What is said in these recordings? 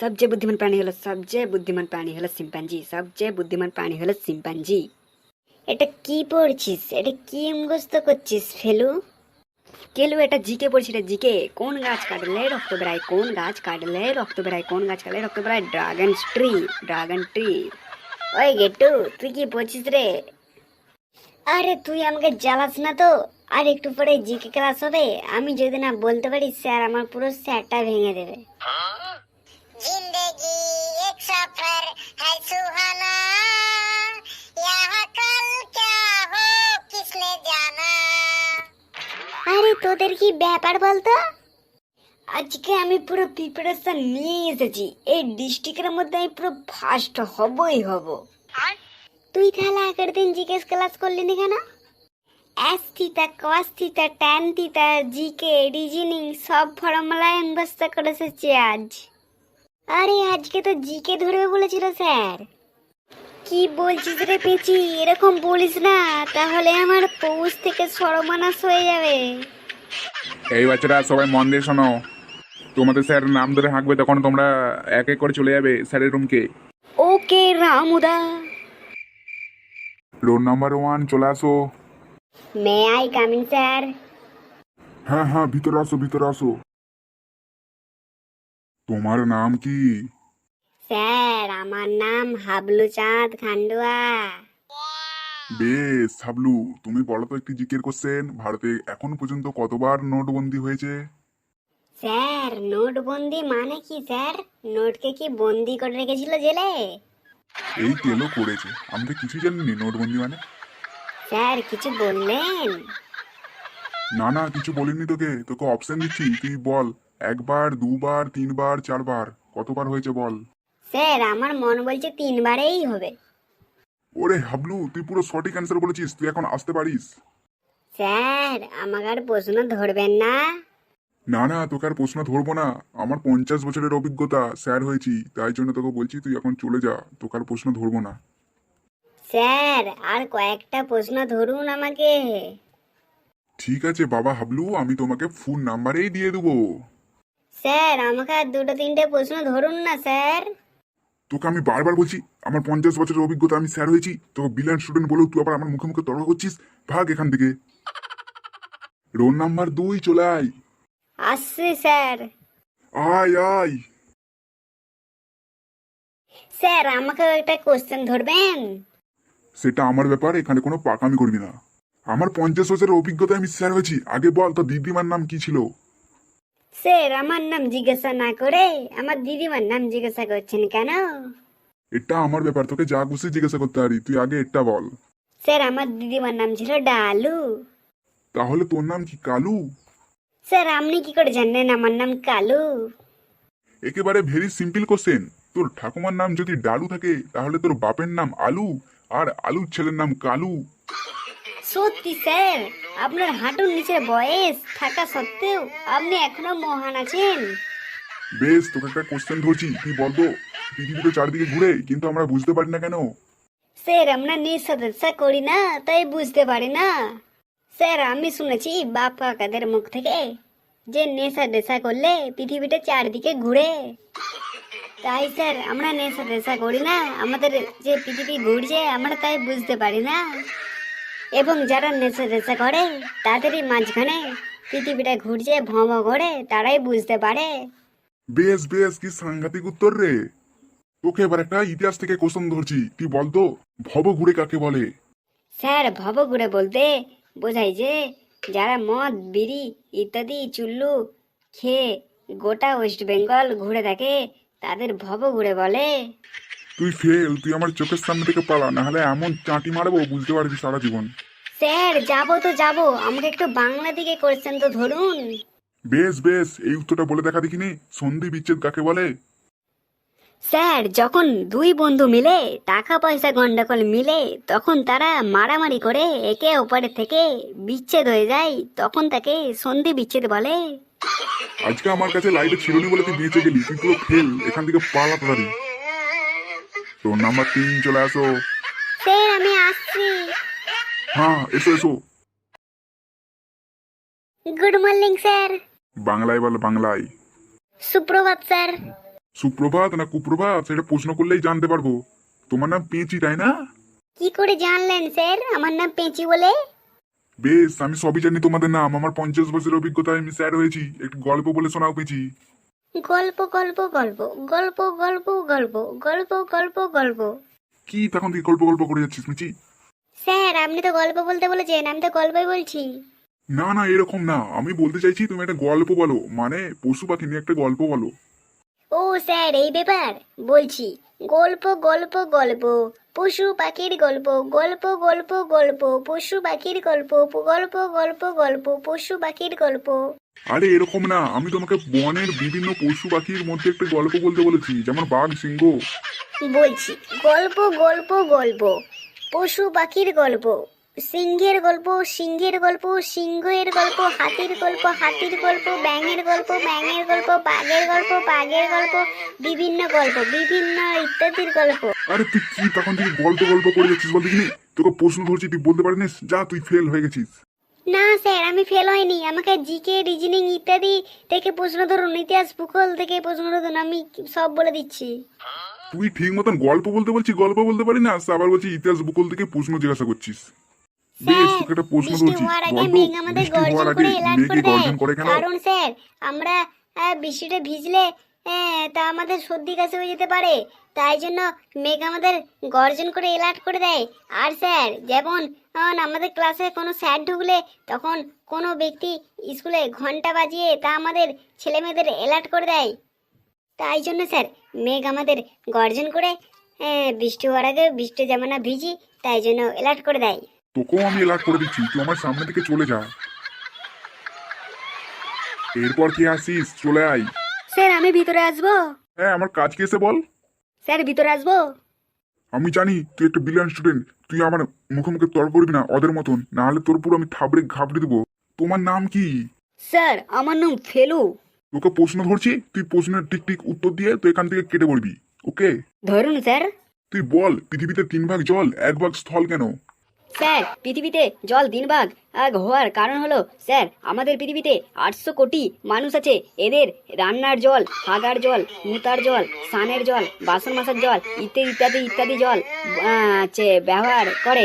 সবচেয়ে বুদ্ধিমান প্রাণী হলো সবচেয়ে বুদ্ধিমান প্রাণী হলো সিম্পাঞ্জি সবচেয়ে বুদ্ধিমান প্রাণী হলো সিম্পাঞ্জি এটা কি পড়ছিস? এটা কি মুখস্থ করছিস ফেলু? কেলু এটা জিকে পড়ছি এটা জিকে। কোন গাছ কাটলে রক্ত বেরায়? কোন গাছ কাটলে রক্ত বেরায়? কোন গাছ কাটলে রক্ত বেরায়? ড্রাগন ট্রি ড্রাগন ট্রি ওই গেটু তুই কি পড়ছিস রে? আরে তুই আমাকে জ্বালাস না তো। আর একটু পরে জিকে ক্লাস হবে। আমি যদি না বলতে পারি স্যার আমার পুরো স্যারটা ভেঙে দেবে। जिंदगी एक सफर है सुहाना यहाँ कल क्या हो किसने जाना আরে তোদের কি ব্যাপার বলতো আজকে আমি পুরো প্রিপারেশন নিয়ে এসেছি এই ডিস্ট্রিক্টের মধ্যে আমি পুরো ফার্স্ট হবই হব তুই তাহলে আগের দিন জিজ্ঞেস ক্লাস করলি না কেন as theta cos theta tan theta GK reasoning সব ফর্মুলায় মুখস্থ করে এসেছি আজ আরে আজকে তো জিকে ধরবে বলেছিল স্যার। কি বলছিস রে পেঁচি? এরকম বলিস না তাহলে আমার পৌষ থেকে সর্বনাশ হয়ে যাবে। এই বাচ্চারা সবাই মন দিয়ে শোনো। তোমাদের স্যার নাম ধরে হাঁকবে তখন তোমরা এক এক করে চলে যাবে স্যারের রুমকে। ওকে রামুদা। রোল নাম্বার ওয়ান চলে আসো। মে আই কামিং স্যার হ্যাঁ হ্যাঁ ভিতরে আসো ভিতরে আসো। তোমার নাম কি? স্যার আমার নাম হাবলু চাঁদ খান্ডুয়া। বেশ হাবলু তুমি বলো তো একটি জিকের কোশ্চেন ভারতে এখন পর্যন্ত কতবার নোটবন্দি হয়েছে? স্যার নোটবন্দি মানে কি স্যার? নোটকে কি বন্দি করে রেখেছিল জেলে? এই তেলও করেছে। আমি তো কিছুই জানিনি নোটবন্দি মানে। স্যার কিছু বললেন? না না কিছু বলিনি তোকে। তোকে অপশন দিচ্ছি। তুই বল। একবার দুবার তিনবার চারবার। কতবার হয়েছে বল? স্যার আমার মন বলছে তিনবারেই হবে। ওরে হাবলু তুই পুরো সঠিক অ্যান্সার বলেছিস তুই এখন আসতে পারিস। স্যার আমাকে আর প্রশ্ন ধরবেন না। না না তোকে আর প্রশ্ন ধরবো না। আমার পঞ্চাশ বছরের অভিজ্ঞতা স্যার হয়েছি তাই জন্য তোকে বলছি তুই এখন চলে যা তোকে আর প্রশ্ন ধরবো না। স্যার আর কয়েকটা প্রশ্ন ধরুন আমাকে। ঠিক আছে বাবা হাবলু আমি তোমাকে ফোন নাম্বারেই দিয়ে দেবো। স্যার আমাকে আর দুটো তিনটে প্রশ্ন ধরুন না স্যার। তোকে আমি বারবার বলছি আমার পঞ্চাশ বছরের অভিজ্ঞতা আমি স্যার হয়েছি তোকে বিলিয়ন স্টুডেন্ট বলেও তুই আবার আমার মুখে মুখে তর্ক করছিস ভাগ এখান থেকে। রোল নাম্বার দুই চলে আয়। আসছি স্যার। আয় আয়। স্যার আমাকে একটা কোশ্চেন ধরবেন? সেটা আমার ব্যাপার এখানে কোনো পাকামি করবি না। আমার পঞ্চাশ বছরের অভিজ্ঞতা আমি স্যার হয়েছি আগে বল তোর দিদিমার নাম কি ছিল? স্যার আমার নাম জিজ্ঞাসা না করে আমার দিদিমার নাম জিজ্ঞাসা করছেন কেন? এটা আমার ব্যাপার তোকে যা খুশি জিজ্ঞাসা করতে পারি। তুই আগে এটা বল। স্যার আমার দিদিমার নাম ছিল ডালু। তাহলে তোর নাম কি কালু? স্যার আপনি কি করে জানেন আমার নাম কালু? একেবারে ভেরি সিম্পল কোশ্চেন তোর ঠাকুমার নাম যদি ডালু থাকে তাহলে তোর বাপের নাম আলু আর আলুর ছেলের নাম কালু। সত্যি স্যার আপনার হাঁটুর নিচে বয়স থাকা সত্ত্বেও আপনি এখনও মহান আছেন। বেশ তোকে একটা কোশ্চেন ধরছি তুই বলতো? পৃথিবীতে চারদিকে ঘুরে কিন্তু আমরা বুঝতে পারি না কেন? স্যার আমরা নিঃসদস্যা করি না তাই বুঝতে পারি না। স্যার আমি শুনেছি বাপ কাকাদের মুখ থেকে যে নেশা দেশা করলে পৃথিবীটা চারদিকে ঘুরে। তাই স্যার আমরা নেশা দেশা করি না আমাদের যে পৃথিবী ঘুরছে আমরা তাই বুঝতে পারি না। এবং যারা নেশা দেশা করে তাদেরই মাঝখানে পৃথিবীটা ঘুরছে ভম করে তারাই বুঝতে পারে। বেশ বেশ কি সাংঘাতিক উত্তর রে। তোকে এবার একটা ইতিহাস থেকে কোশ্চেন ধরছি তুই বলতো? ভব ঘুরে কাকে বলে? স্যার ভব ঘুরে বলতে বোঝায় যে যারা মদ বিড়ি ইত্যাদি চুল্লু খেয়ে গোটা ওয়েস্ট বেঙ্গল ঘুরে থাকে তাদের ভব ঘুরে বলে। তুই ফেল তুই আমার চোখের সামনে থেকে পালা না হলে এমন চাঁটি মারবো বুঝতে পারবি সারা জীবন। স্যার যাব তো যাব। আমাকে একটু বাংলা দিকে কোয়েশ্চেন তো ধরুন। বেশ বেশ এই উত্তরটা বলে দেখা দেখিনি। সন্ধি বিচ্ছেদ কাকে বলে? স্যার যখন দুই বন্ধু মিলে টাকা পয়সা গন্ডগোল মিলে তখন তারা মারামারি করে একে অপরের থেকে বিচ্ছেদ হয়ে যায় তখন তাকে সন্ধি বিচ্ছেদ বলে। আজকে আমার কাছে লাইটে ছিল নি বলে তুই বেঁচে গেলি তুই পুরো ফেল এখান থেকে পালা তাড়াতাড়ি। তোর নাম্বার তিন চলে আসো। স্যার আমি আসছি। হ্যাঁ এসো এসো। Good morning sir. বাংলায় বল বাংলায়। সুপ্রভাত স্যার। সুপ্রভাত না কুপ্রভাত সেটা প্রশ্ন করলেই জানতে পারব। তোমার নাম পেঁচি তাই না? কি করে জানলেন স্যার? আমার নাম পেঁচি বলে? বেশ আমি সবই জানি তোমাদের নাম। আমার পঞ্চাশ বছরের অভিজ্ঞতায় আমি স্যার হয়েছি। একটু গল্প বলে শোনাও পেঁচি। গল্প গল্প গল্প গল্প গল্প গল্প গল্প গল্প গল্প কি তখন থেকে গল্প গল্প করে যাচ্ছিস মিচি স্যার আপনি তো গল্প বলতে বলেছেন আমি তো গল্পই বলছি না না এরকম না আমি বলতে চাইছি তুমি একটা গল্প বলো মানে পশু পাখি নিয়ে একটা গল্প বলো ও স্যার এই ব্যাপার বলছি গল্প গল্প গল্প পশু পাখির গল্প গল্প গল্প গল্প পশু পাখির গল্প গল্প গল্প গল্প পশু পাখির গল্প আরে এরকম না আমি তোমাকে বনের বিভিন্ন পশু পাখির মধ্যে একটা গল্প বলতে বলেছি যেমন বাঘ সিংহ। বলছি গল্প গল্প গল্প। পশু পাখির গল্প। সিংহের গল্প সিংহের গল্প সিংহের গল্প হাতির গল্প হাতির গল্প ব্যাঙের গল্প ব্যাঙের গল্প বাঘের গল্প বাঘের গল্প বিভিন্ন গল্প বিভিন্ন ইত্যাদির গল্প। আরে তুই কি তখন থেকে গল্প গল্প করে যাচ্ছিস বলতে কিনি তোকে প্রশ্ন ধরছি তুই বলতে পারিস? যা তুই ফেল হয়ে গেছিস। না স্যার আমি ফেল হয়নি। আমাকে জিকে রিজনিং ইত্যাদি থেকে প্রশ্ন ধরুন ইতিহাস ভূগোল থেকে প্রশ্ন ধরুন আমি সব বলে দিচ্ছি। তুই ঠিক মতন গল্প বলতে বলছি গল্প বলতে পারি না? আবার বলছি ইতিহাস ভূগোল থেকে প্রশ্ন জিজ্ঞাসা করছিস। বেশ তোকে একটা প্রশ্ন আমাদের গর্জন করে করে দেয়। কারণ স্যার আমরা আহ, বৃষ্টিতে ভিজলে আহ, তা আমাদের সর্দি কাশি হয়ে যেতে পারে। তাই জন্য মেঘ আমাদের গর্জন করে এলার্ট করে দেয়। আর স্যার যেমন আমাদের ক্লাসে কোনো স্যার ঢুকলে তখন কোনো ব্যক্তি স্কুলে ঘণ্টা বাজিয়ে তা আমাদের ছেলে মেয়েদের এলার্ট করে দেয়। তাই জন্য স্যার মেঘ আমাদের গর্জন করে আহ, বৃষ্টি হওয়ার আগে বৃষ্টি যেমন না ভিজি তাই জন্য এলার্ট করে দেয়। তোকেও আমি এলার্ট করে দিচ্ছি তুই আমার সামনে থেকে চলে যা। এরপর কি আসিস? চলে আয়। স্যার আমি ভিতরে আসব। হ্যাঁ আমার কাজ কি এসে বল? স্যার ভিতরে আসব। আমি জানি তুই একটা বিলিয়ন স্টুডেন্ট তুই আমার মুখে মুখে তর্ক করবি না ওদের মতন। না হলে তোর পুরো আমি থাবড়ে ঘাবড়ে দেবো। তোমার নাম কি? স্যার আমার নাম ফেলু। তোকে প্রশ্ন ধরছি তুই প্রশ্নের ঠিক ঠিক উত্তর দিয়ে তুই এখান থেকে কেটে পড়বি ওকে? ধরুন স্যার। তুই বল পৃথিবীতে তিন ভাগ জল এক ভাগ স্থল কেন? স্যার পৃথিবীতে জল তিন ভাগ আগ হওয়ার কারণ হলো স্যার আমাদের পৃথিবীতে আটশো কোটি মানুষ আছে। এদের রান্নার জল হাগার জল মুতার জল স্নানের জল বাসন মাসার জল ইত্যাদি ইত্যাদি ইত্যাদি জল ব্যবহার করে।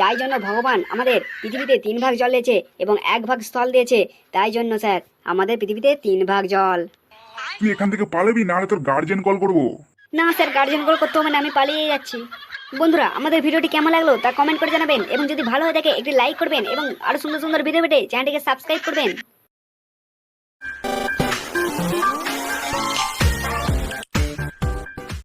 তাই জন্য ভগবান আমাদের পৃথিবীতে তিন ভাগ জল দিয়েছে এবং এক ভাগ স্থল দিয়েছে। তাই জন্য স্যার আমাদের পৃথিবীতে তিন ভাগ জল। তুই এখান থেকে পালাবি নাহলে তোর গার্জেন কল করব। না স্যার গার্জেন কল করতে হবে না আমি পালিয়ে যাচ্ছি। বন্ধুরা, আমাদের ভিডিওটি কেমন লাগল তা কমেন্ট করে জানাবেন। এবং যদি ভালো হয়ে থাকে, একটি লাইক করবেন এবং আরও সুন্দর সুন্দর ভিডিও পেটে চ্যানেলটিকে সাবস্ক্রাইব করবেন।